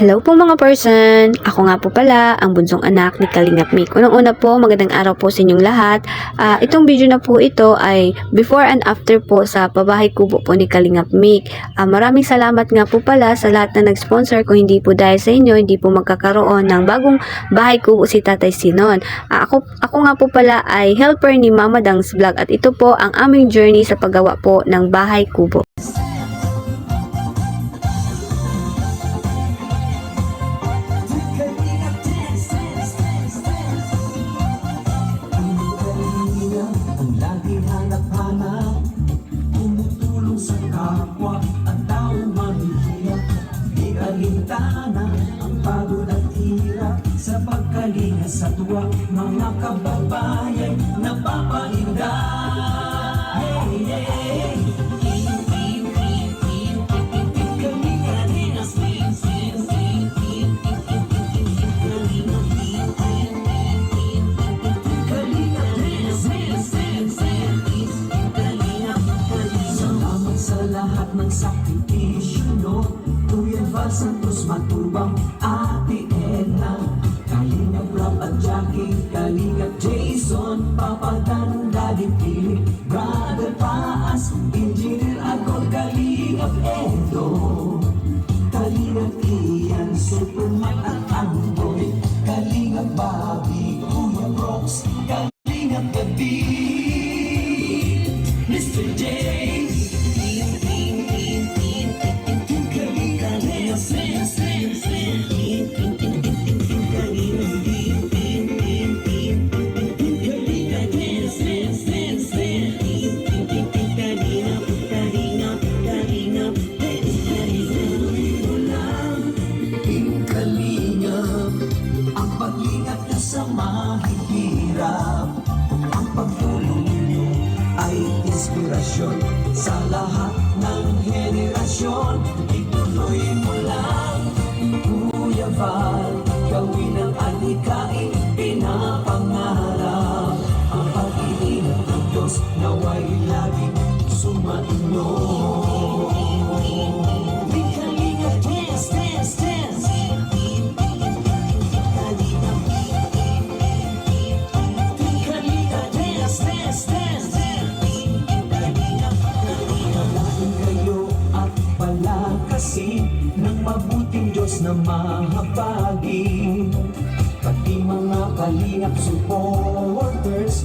Hello po mga person! Ako nga po pala, ang bunsong anak ni Kalingap Mick. Unang-una po, magandang araw po sa inyong lahat. Uh, itong video na po ito ay before and after po sa pabahay kubo po ni Kalingap Mick. Uh, ah, maraming salamat nga po pala sa lahat na nag-sponsor. Kung hindi po dahil sa inyo, hindi po magkakaroon ng bagong bahay kubo si Tatay Sinon. Uh, ako, ako nga po pala ay helper ni Mama Dang's Vlog at ito po ang aming journey sa paggawa po ng bahay kubo. my own door. Diyos Naway laging sumaino Linga, linga, dance, dance, dance Linga, linga, dance, dance, dance Kalinga kayo at palakasin Ng mabuting Diyos na mahapagin Pati mga kalingap supporters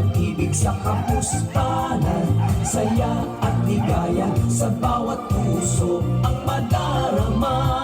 pag-ibig sa kamuspanan Saya at ligaya sa bawat puso ang madarama.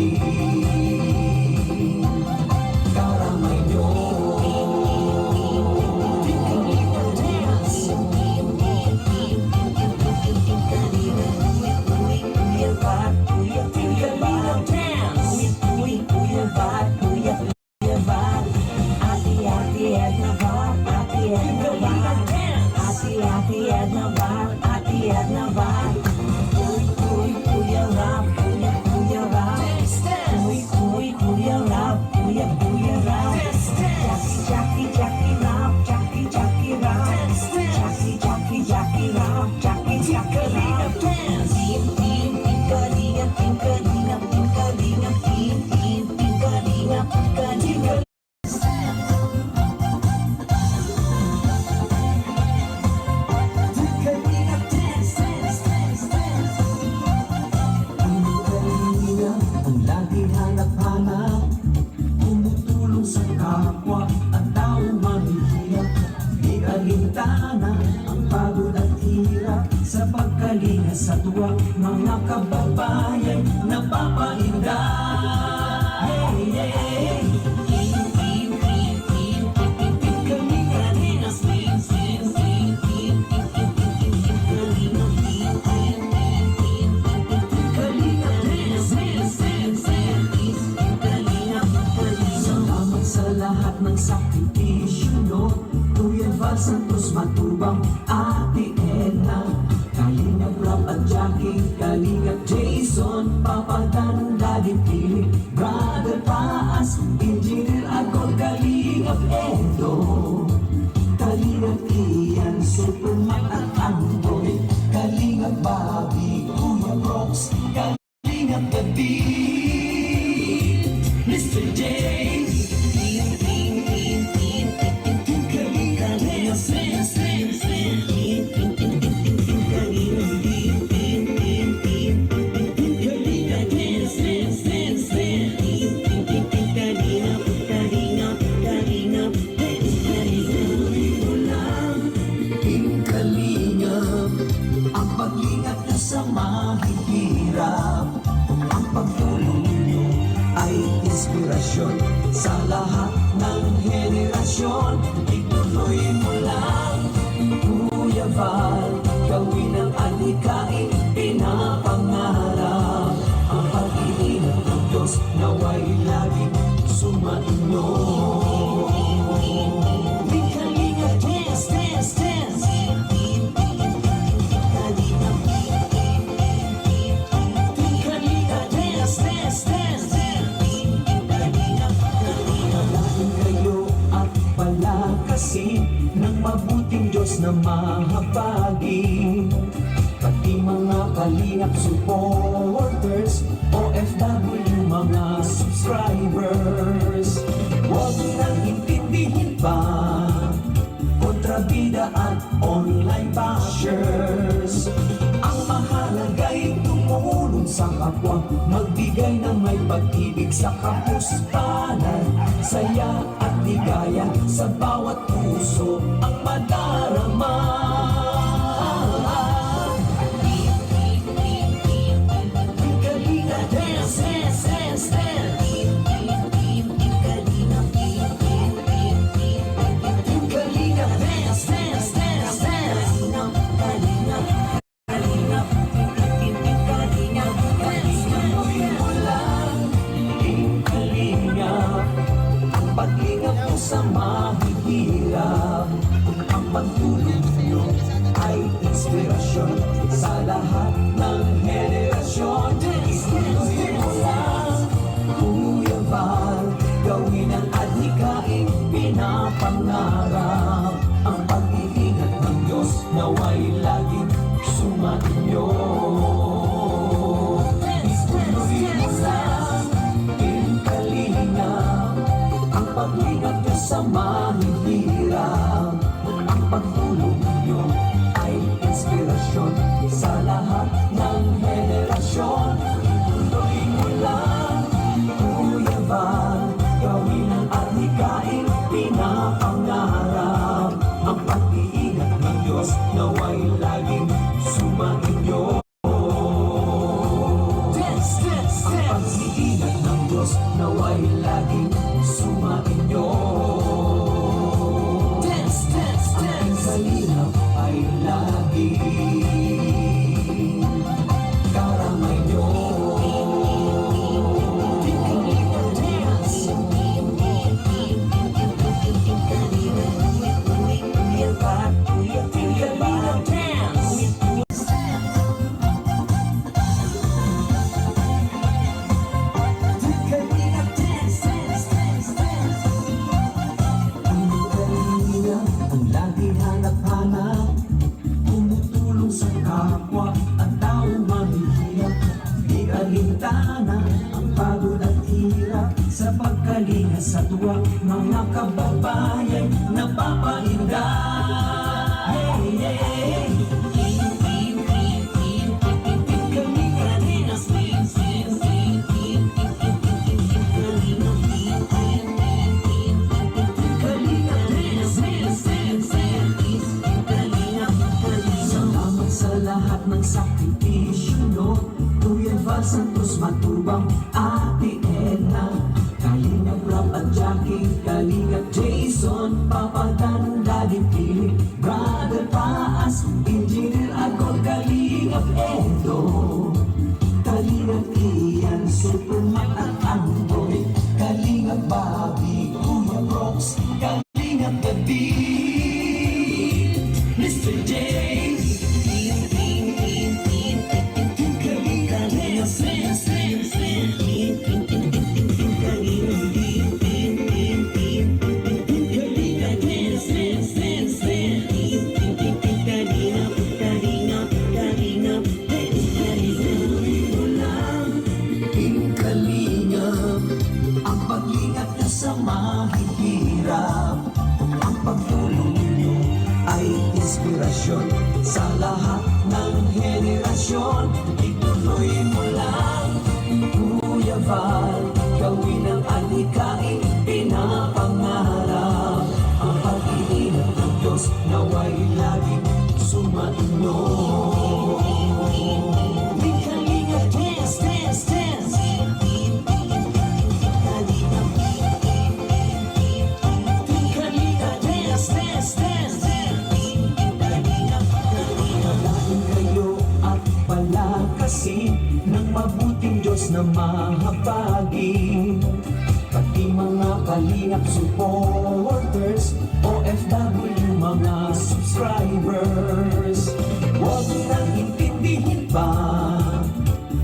You. sabihin ba? Kontrabida at online bashers. Ang mahalaga'y tumulong sa kapwa. Magbigay ng may pag-ibig sa kapustanan. Saya at ligaya sa bawat puso Ang madarama. Lord. kapwa at tao mahihirap Di alintana ang pagod at hirap. Sa pagkalinga sa tuwa Mga kababayan napapaindahan ng sakripisyo Tuyan Val Santos Matubang Ate Ella? Kalingap Rap at Jackie Kalingap Val na mahabagin. Pati mga kalingap supporters OFW mga subscribers. Huwag nang intindihin pa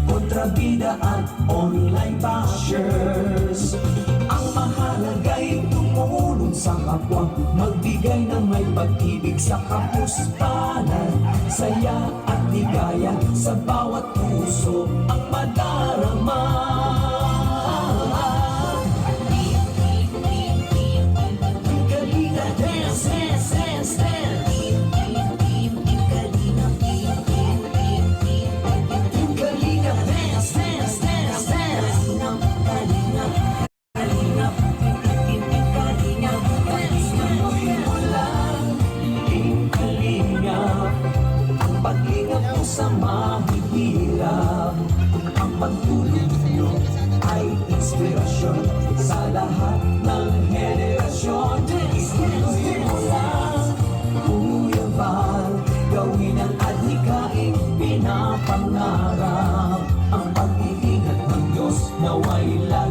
Kontrabida at online bashers. Ang mahalaga'y tumulong sa kapwa Magbigay may pag-ibig sa kapuspanan. Saya at ligaya sa bawat puso Ang madarama naway lagi